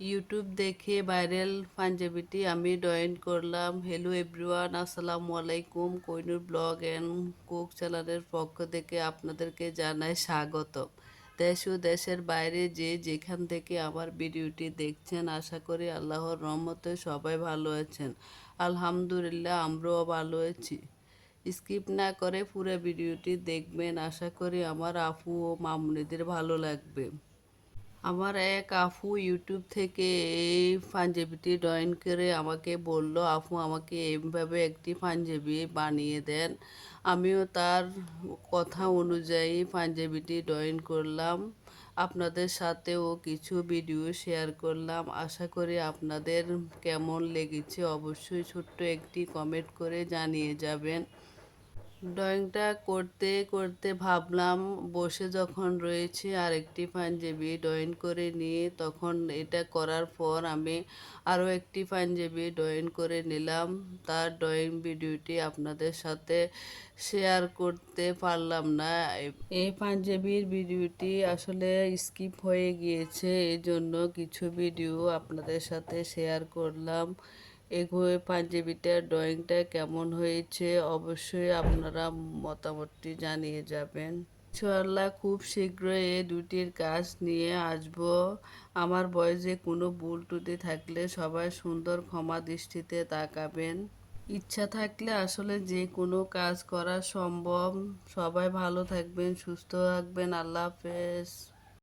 YouTube দেখে viral পাঞ্জাবিটি আমি Doyen করলাম। হ্যালো এভরিওয়ান আসসালামু আলাইকুম। কৈনুর ব্লগ অ্যান্ড কুক চ্যানেলের পক্ষ থেকে আপনাদেরকে জানাই স্বাগত দেশ ও দেশের বাইরে যে যেখান থেকে আমার ভিডিওটি দেখছেন, আশা করি আল্লাহর রহমতে সবাই ভালো আছেন। আলহামদুলিল্লাহ, আমরাও ভালো আছি। স্কিপ না করে পুরো ভিডিওটি দেখবেন। আশা করি আমার আপু ও মামুনিদের ভালো লাগবে। আমার এক আফু ইউটিউব থেকে এই পাঞ্জাবিটি ড্রয়িং করে আমাকে বলল, আফু, আমাকে এইভাবে একটি পাঞ্জাবি বানিয়ে দেন। আমিও তার কথা অনুযায়ী পাঞ্জাবিটি ড্রয়িং করলাম। আপনাদের সাথেও কিছু ভিডিও শেয়ার করলাম। আশা করি আপনাদের কেমন লেগেছে অবশ্যই ছোট্ট একটি কমেন্ট করে জানিয়ে যাবেন। ড্রয়িংটা করতে করতে ভাবলাম বসে যখন রয়েছে আরেকটি পাঞ্জাবি ড্রয়িং করে নিয়ে, তখন এটা করার পর আমি আরও একটি পাঞ্জাবি ড্রয়িং করে নিলাম। তার ড্রয়িং ভিডিওটি আপনাদের সাথে শেয়ার করতে পারলাম না। এই পাঞ্জাবির ভিডিওটি আসলে স্কিপ হয়ে গিয়েছে এই জন্য কিছু ভিডিও আপনাদের সাথে শেয়ার করলাম। এগুলো পাঞ্জাবিটার ড্রয়িংটা কেমন হয়েছে অবশ্যই আপনারা মতামতটি জানিয়ে যাবেন। ইনশাআল্লাহ খুব শীঘ্রই এই দুটির কাজ নিয়ে আসব। আমার বয়সে কোনো ভুল টুটি থাকলে সবাই সুন্দর ক্ষমা দৃষ্টিতে তাকাবেন। ইচ্ছা থাকলে আসলে যে কোনো কাজ করা সম্ভব। সবাই ভালো থাকবেন, সুস্থ থাকবেন। আল্লাহ হাফেজ।